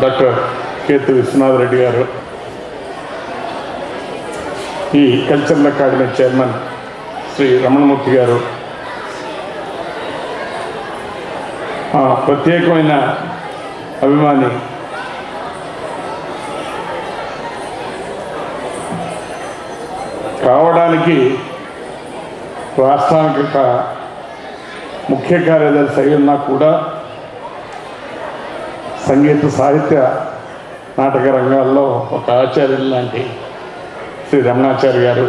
Doctor Ketu Vishwanath Reddy గారు ఈ cultural academy chairman Shri Ramanamurthy గారు ప్రత్యేకమైన అభిమాని కావడానికి రాష్ట్రానికి ఒక ముఖ్య కార్యదర్శి అయి ఉన్నా కూడా సంగీత సాహిత్య నాటక రంగాల్లో ఒక ఆచార్యులు లాంటి శ్రీ రమణాచార్య గారు.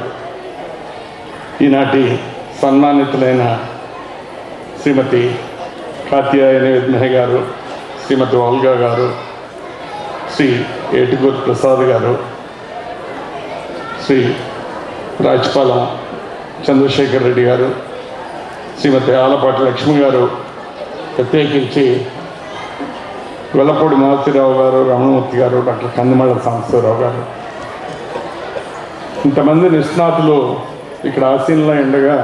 ఈనాటి సన్మానితులైన శ్రీమతి కాత్యాయని విద్మహి గారు శ్రీమతి వాల్గా గారు శ్రీ ఏటుగూరు ప్రసాద్ గారు శ్రీ రాజపాలెం చంద్రశేఖర్ రెడ్డి గారు శ్రీమతి ఆలపాటి లక్ష్మి గారు ప్రత్యేకించి వెల్లపూడి మారుతిరావు గారు రమణమూర్తి గారు డాక్టర్ కందిమళ్ళ సాంబశివరావు గారు. ఇంతమంది నిష్ణాతులు ఇక్కడ ఆసీనులో ఉండగా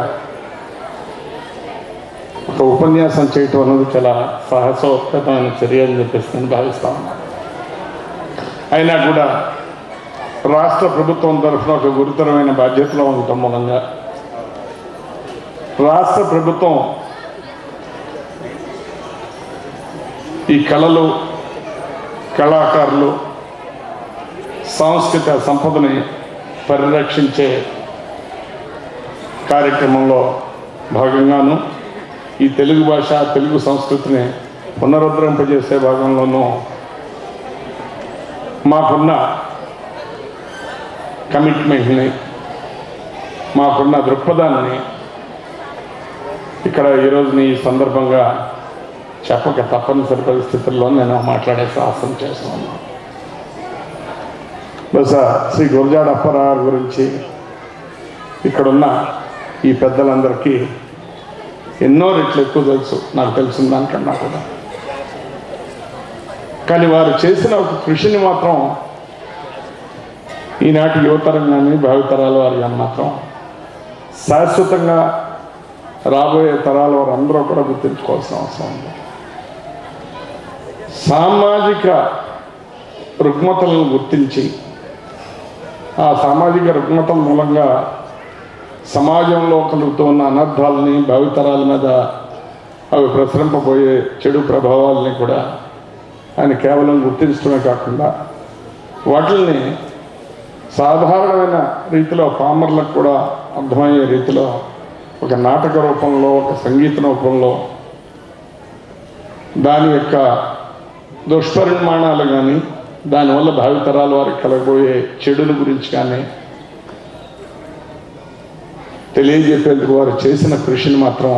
ఒక ఉపన్యాసం చేయటం అనేది చాలా సాహసోపేతమైన చర్య అని చెప్పేసి నేను భావిస్తాను అయినా కూడా రాష్ట్ర ప్రభుత్వం తరఫున ఒక గురుతరమైన బాధ్యతలో ఉండటం మూలంగా రాష్ట్ర ప్రభుత్వం ఈ కళలు కళాకారులు సాంస్కృతిక సంపదని పరిరక్షించే కార్యక్రమంలో భాగంగాను ఈ తెలుగు భాష తెలుగు సంస్కృతిని పునరుద్ధరింపజేసే భాగంలోనూ మాకున్న కమిట్మెంట్ని మాకున్న దృక్పథాన్ని ఇక్కడ ఈరోజుని ఈ సందర్భంగా చెప్పక తప్పనిసరి పరిస్థితుల్లో నేను మాట్లాడే సాహసం చేస్తున్నాను. బహుశా శ్రీ గురజాడ అప్పారావు గురించి ఇక్కడున్న ఈ పెద్దలందరికీ ఎన్నో రెట్లు ఎక్కువ తెలుసు. నాకు తెలిసిన దానికన్నా కూడా. కానీ వారు చేసిన ఒక కృషిని మాత్రం ఈనాటి యువతరం కానీ భావితరాల వారు కానీ మాత్రం శాశ్వతంగా రాబోయే తరాల వారు అందరూ కూడా గుర్తుంచుకోవాల్సిన అవసరం ఉంది. సామాజిక రుగ్మతలను గుర్తించి ఆ సామాజిక రుగ్మతల మూలంగా సమాజంలో కలుగుతున్న అనర్థాలని భావితరాల మీద అవి ప్రసరింపబోయే చెడు ప్రభావాలని కూడా ఆయన కేవలం గుర్తించడమే కాకుండా వాటిని సాధారణమైన రీతిలో పామర్లకు కూడా అర్థమయ్యే రీతిలో ఒక నాటక రూపంలో ఒక సంగీత రూపంలో దాని యొక్క దుష్పరిణామాలు కానీ దానివల్ల భావితరాల వారికి కలగబోయే చెడుల గురించి కానీ తెలియజెప్పేందుకు వారు చేసిన కృషిని మాత్రం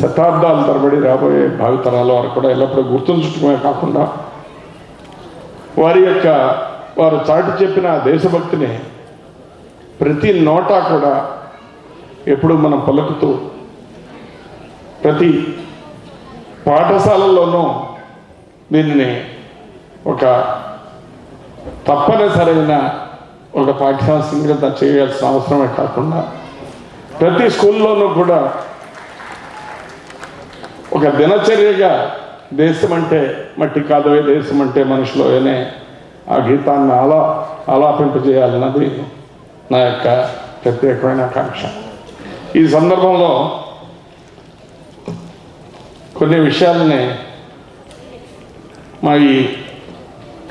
శతాబ్దాల తరబడి రాబోయే భావితరాల వారు కూడా ఎల్లప్పుడూ గుర్తుంచడమే కాకుండా వారి యొక్క వారు చాటి చెప్పిన దేశభక్తిని ప్రతి నోటా కూడా ఎప్పుడు మనం పలుకుతూ ప్రతి పాఠశాలల్లోనూ దీనిని ఒక తప్పనిసరైన ఒక పాఠ్యాంశంగా చేయాల్సిన అవసరమే కాకుండా ప్రతి స్కూల్లోనూ కూడా ఒక దినచర్యగా దేశం అంటే మట్టి కాదవే దేశం అంటే మనుషులు అనే ఆ గీతాన్ని అలా ఆలాపింపజేయాలన్నది నా యొక్క ప్రత్యేకమైన ఆకాంక్ష. ఈ సందర్భంలో కొన్ని విషయాలని మా ఈ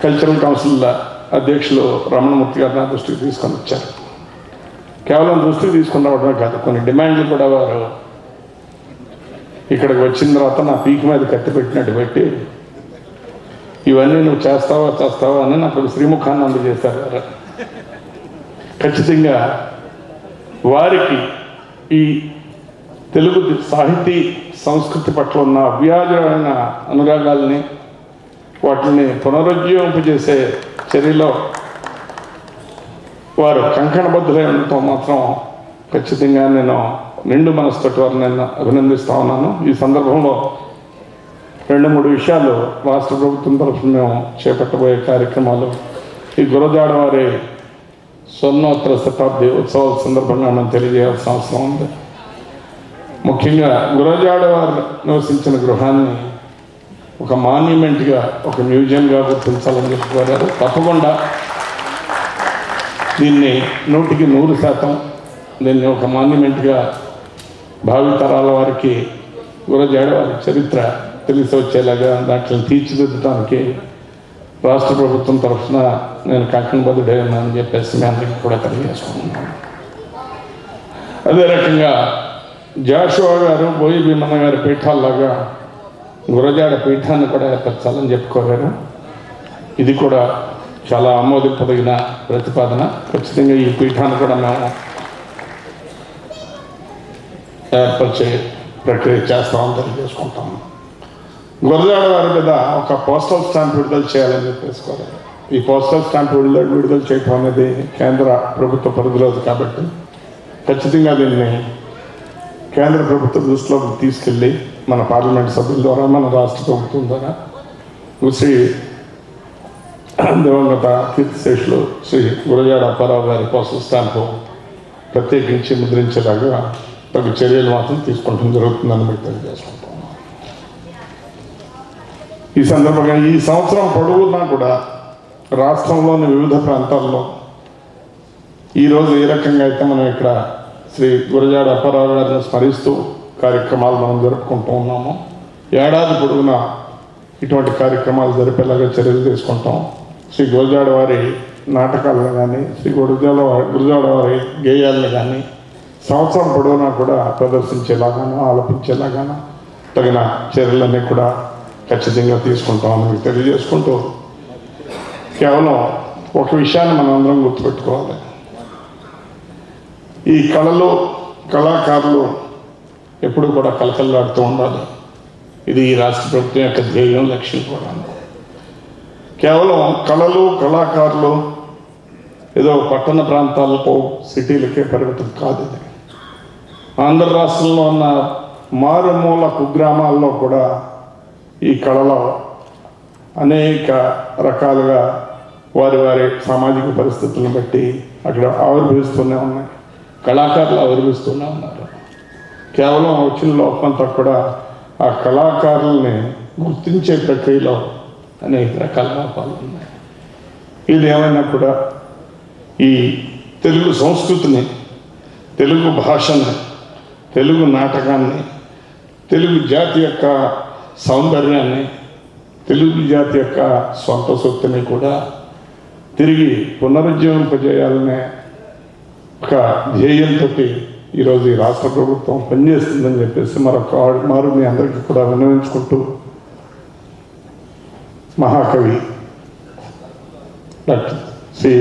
కల్చరల్ కౌన్సిల్ అధ్యక్షులు రమణమూర్తి గారు నా దృష్టికి తీసుకొని వచ్చారు. కేవలం దృష్టికి తీసుకుని రావడమే కాదు కొన్ని డిమాండ్లు కూడా వారు ఇక్కడికి వచ్చిన తర్వాత నా పీక్ మీద కత్తి పెట్టినట్టు పెట్టి ఇవన్నీ నువ్వు చేస్తావా చేస్తావా అని నాకు శ్రీముఖాన్ని అందజేశారు వారు. ఖచ్చితంగా వారికి ఈ తెలుగు సాహితీ సంస్కృతి పట్ల ఉన్న అవ్యాజమైన అనురాగాల్ని వాటిని పునరుజ్జీవింపజేసే చర్యలో వారు కంకణబద్ధులై ఉండటం మాత్రం ఖచ్చితంగా నేను నిండు మనసుతోటి వారిని నేను అభినందిస్తూ ఉన్నాను. ఈ సందర్భంలో రెండు మూడు విషయాలు రాష్ట్ర ప్రభుత్వం తరఫున మేము చేపట్టబోయే కార్యక్రమాలు. ఈ గురజాడ వారి స్వర్ణోత్తర శతాబ్ది ఉత్సవాల సందర్భంగా మనం తెలియజేయాల్సిన అవసరం ఉంది. ముఖ్యంగా గురజాడ వారు నివసించిన గృహాన్ని ఒక మాన్యుమెంట్గా ఒక మ్యూజియంగా గుర్తించాలని చెప్పి కోరారు. తప్పకుండా దీన్ని నూటికి నూరు శాతం దీన్ని ఒక మాన్యుమెంట్గా భావితరాల వారికి గురజాడ వారి చరిత్ర తెలిసి వచ్చేలాగా దాంట్లో తీర్చిదిద్దడానికి రాష్ట్ర ప్రభుత్వం తరఫున నేను కంకణబద్ధుడే ఉన్నానని చెప్పేసి మీ అందరికీ కూడా తెలియజేసుకుంటున్నాను. అదే రకంగా జాషువా గారు బోయి భీమన్న గారి పీఠాల్లాగా గురజాడ పీఠాన్ని కూడా ఏర్పరచాలని చెప్పుకోలేరు. ఇది కూడా చాలా ఆమోదింపదగిన ప్రతిపాదన. ఖచ్చితంగా ఈ పీఠాన్ని కూడా మేము ఏర్పరిచే ప్రక్రియ చేస్తామని తెలియజేసుకుంటాం. గురజాడ వారి మీద ఒక పోస్టల్ స్టాంప్ విడుదల చేయాలని చెప్పేసుకోలేదు ఈ పోస్టల్ స్టాంప్ విడుదల విడుదల చేయటం అనేది కేంద్ర ప్రభుత్వ పరిధిలోది కాబట్టి ఖచ్చితంగా దీన్ని కేంద్ర ప్రభుత్వ దృష్టిలోకి తీసుకెళ్ళి మన పార్లమెంట్ సభ్యుల ద్వారా మన రాష్ట్ర ప్రభుత్వం ద్వారా శ్రీ దివంగత కీర్తిశేషులు శ్రీ గురజాడ అప్పారావు గారి పోస్టల్ స్టాంపు ప్రత్యేకించి ముద్రించేలాగా తగు చర్యలు మాత్రం తీసుకోవడం జరుగుతుందని మీకు తెలియజేసుకుంటాం ఈ సందర్భంగా ఈ సంవత్సరం పొడవునా కూడా రాష్ట్రంలోని వివిధ ప్రాంతాల్లో ఈరోజు ఏ రకంగా అయితే మనం ఇక్కడ శ్రీ గురజాడ అప్పారావు గారిని స్మరిస్తూ కార్యక్రమాలు మనం జరుపుకుంటూ ఉన్నాము. ఏడాది పొడవునా ఇటువంటి కార్యక్రమాలు జరిపేలాగా చర్యలు తీసుకుంటాం. శ్రీ గురజాడ వారి నాటకాలను కానీ శ్రీ గురజాడ వారి గురజాడ వారి గేయాలను కానీ సంవత్సరం పొడవునా కూడా ప్రదర్శించేలాగాను ఆలపించేలాగాను తగిన చర్యలన్నీ కూడా ఖచ్చితంగా తీసుకుంటామని మీకు తెలియజేసుకుంటూ కేవలం ఒక విషయాన్ని మనం అందరం గుర్తుపెట్టుకోవాలి. ఈ కళలు కళాకారులు ఎప్పుడు కూడా కలకల్లాడుతూ ఉండాలి. ఇది ఈ రాష్ట్ర ప్రభుత్వం యొక్క ధ్యేయం లక్ష్యం కూడా. కేవలం కళలు కళాకారులు ఏదో పట్టణ ప్రాంతాలకు సిటీలకే పరిమితం కాదు ఇది. ఆంధ్ర రాష్ట్రంలో ఉన్న మారుమూల కుగ్రామాల్లో కూడా ఈ కళలో అనేక రకాలుగా వారి వారి సామాజిక పరిస్థితులను బట్టి అక్కడ ఆవిర్భవిస్తూనే ఉన్నాయి. కళాకారులు ఆవిర్భవిస్తూనే ఉన్నారు కేవలం వచ్చిన లోపంతా కూడా ఆ కళాకారుల్ని గుర్తించే ప్రక్రియలో అనేక రకాల లోపాలు ఉన్నాయి. ఇది ఏమైనా కూడా ఈ తెలుగు సంస్కృతిని తెలుగు భాషని తెలుగు నాటకాన్ని తెలుగు జాతి యొక్క సౌందర్యాన్ని తెలుగు జాతి యొక్క సొంత సొత్తుని కూడా తిరిగి పునరుజ్జీవింపజేయాలనే ఒక ధ్యేయంతో ఈరోజు ఈ రాష్ట్ర ప్రభుత్వం పనిచేస్తుందని చెప్పేసి మరొక మారు మీ అందరికీ కూడా విన్నవించుకుంటూ మహాకవి డాక్టర్ శ్రీ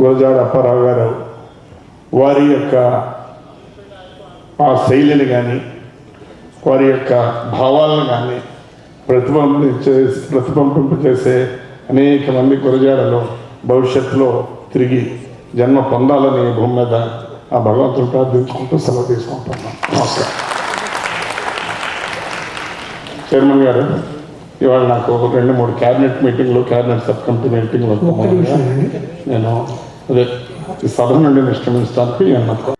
గురజాడ అప్పారావు గారు వారి యొక్క ఆ శైలిని కానీ వారి యొక్క భావాలను కానీ ప్రతిబింబించే ప్రతిబింబింపజేసే అనేక మంది గురజాడలో భవిష్యత్తులో తిరిగి జన్మ పొందాలని భూమి మీద ఆ భగవంతుడు ప్రార్థించుకుంటూ సెలవు తీసుకుంటున్నాం. నమస్కారం. చైర్మన్ గారు ఇవాళ నాకు రెండు మూడు క్యాబినెట్ మీటింగ్లు క్యాబినెట్ సబ్ కమిటీ మీటింగ్లు నేను అదే సభ నుండి నిష్క్రమించడానికి అన్నతో